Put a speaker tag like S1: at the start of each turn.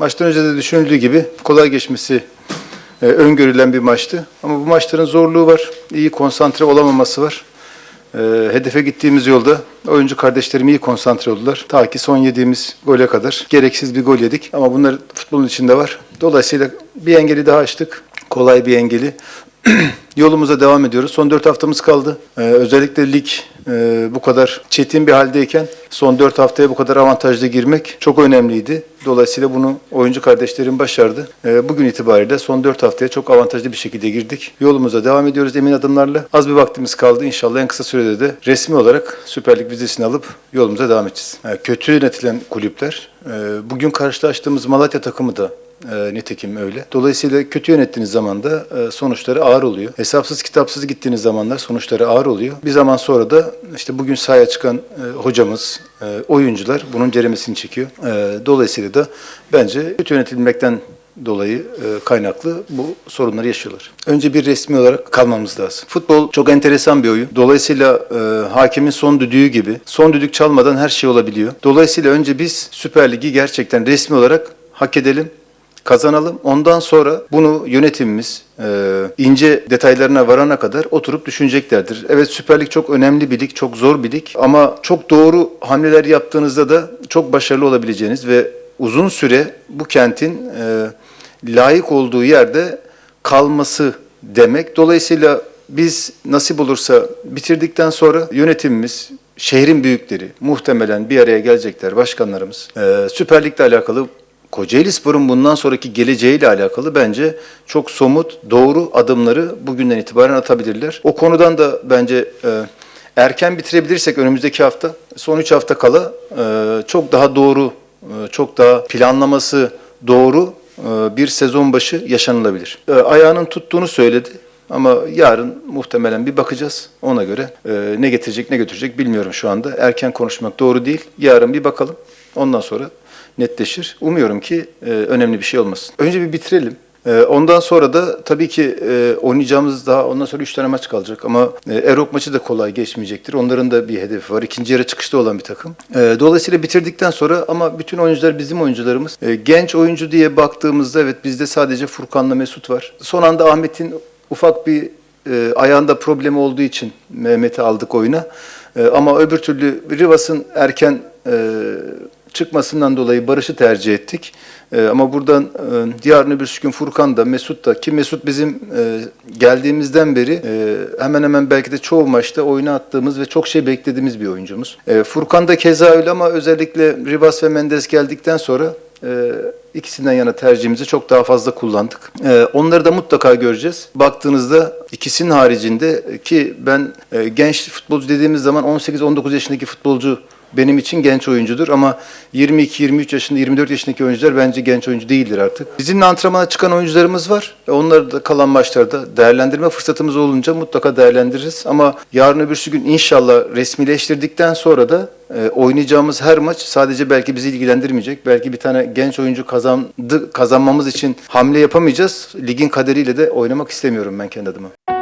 S1: Maçtan önce de düşünüldüğü gibi kolay geçmesi e, öngörülen bir maçtı. Ama bu maçların zorluğu var. İyi konsantre olamaması var. E, hedefe gittiğimiz yolda oyuncu kardeşlerim iyi konsantre oldular. Ta ki son yediğimiz gole kadar. Gereksiz bir gol yedik ama bunlar futbolun içinde var. Dolayısıyla bir engeli daha açtık. Kolay bir engeli. Yolumuza devam ediyoruz. Son 4 haftamız kaldı. Ee, özellikle lig e, bu kadar çetin bir haldeyken son 4 haftaya bu kadar avantajlı girmek çok önemliydi. Dolayısıyla bunu oyuncu kardeşlerim başardı. Ee, bugün itibariyle son 4 haftaya çok avantajlı bir şekilde girdik. Yolumuza devam ediyoruz emin adımlarla. Az bir vaktimiz kaldı. İnşallah en kısa sürede de resmi olarak Süper Lig vizesini alıp yolumuza devam edeceğiz. Ee, kötü yönetilen kulüpler, e, bugün karşılaştığımız Malatya takımı da e, nitekim öyle. Dolayısıyla kötü yönettiğiniz zaman da e, sonuçları ağır oluyor. Hesapsız kitapsız gittiğiniz zamanlar sonuçları ağır oluyor. Bir zaman sonra da işte bugün sahaya çıkan e, hocamız, e, oyuncular bunun ceremesini çekiyor. E, dolayısıyla da bence kötü yönetilmekten dolayı e, kaynaklı bu sorunları yaşıyorlar. Önce bir resmi olarak kalmamız lazım. Futbol çok enteresan bir oyun. Dolayısıyla e, hakemin son düdüğü gibi son düdük çalmadan her şey olabiliyor. Dolayısıyla önce biz Süper Ligi gerçekten resmi olarak hak edelim kazanalım. Ondan sonra bunu yönetimimiz e, ince detaylarına varana kadar oturup düşüneceklerdir. Evet Süper Lig çok önemli bir lig, çok zor bir lig ama çok doğru hamleler yaptığınızda da çok başarılı olabileceğiniz ve uzun süre bu kentin e, layık olduğu yerde kalması demek. Dolayısıyla biz nasip olursa bitirdikten sonra yönetimimiz, şehrin büyükleri muhtemelen bir araya gelecekler başkanlarımız. E, Süper Lig'le alakalı Kocaeli Spor'un bundan sonraki geleceğiyle alakalı bence çok somut, doğru adımları bugünden itibaren atabilirler. O konudan da bence e, erken bitirebilirsek önümüzdeki hafta, son 3 hafta kala e, çok daha doğru, e, çok daha planlaması doğru e, bir sezon başı yaşanılabilir. E, ayağının tuttuğunu söyledi. Ama yarın muhtemelen bir bakacağız ona göre. e, ne getirecek ne götürecek bilmiyorum şu anda. Erken konuşmak doğru değil. Yarın bir bakalım. Ondan sonra netleşir. Umuyorum ki e, önemli bir şey olmasın. Önce bir bitirelim. E, ondan sonra da tabii ki e, oynayacağımız daha ondan sonra 3 tane maç kalacak ama e, Erok maçı da kolay geçmeyecektir. Onların da bir hedefi var. İkinci yarı çıkışta olan bir takım. Dolayısıyla bitirdikten sonra ama bütün oyuncular bizim oyuncularımız. Genç oyuncu diye baktığımızda evet bizde sadece Furkan'la Mesut var. Son anda Ahmet'in ufak bir ayağında problemi olduğu için Mehmet'i aldık oyuna. Ama öbür türlü Rivas'ın erken çıkmasından dolayı Barış'ı tercih ettik. E, ama buradan e, yarın öbür gün Furkan da Mesut da ki Mesut bizim e, geldiğimizden beri e, hemen hemen belki de çoğu maçta oyuna attığımız ve çok şey beklediğimiz bir oyuncumuz. E, Furkan da keza öyle ama özellikle Rivas ve Mendes geldikten sonra e, ikisinden yana tercihimizi çok daha fazla kullandık. E, onları da mutlaka göreceğiz. Baktığınızda ikisinin haricinde ki ben e, genç futbolcu dediğimiz zaman 18-19 yaşındaki futbolcu benim için genç oyuncudur ama 22-23 yaşında, 24 yaşındaki oyuncular bence genç oyuncu değildir artık. Bizimle antrenmana çıkan oyuncularımız var. E, Onları da kalan maçlarda değerlendirme fırsatımız olunca mutlaka değerlendiririz. Ama yarın öbürsü gün inşallah resmileştirdikten sonra da e, oynayacağımız her maç sadece belki bizi ilgilendirmeyecek. Belki bir tane genç oyuncu kazandı, kazanmamız için hamle yapamayacağız. Ligin kaderiyle de oynamak istemiyorum ben kendi adıma.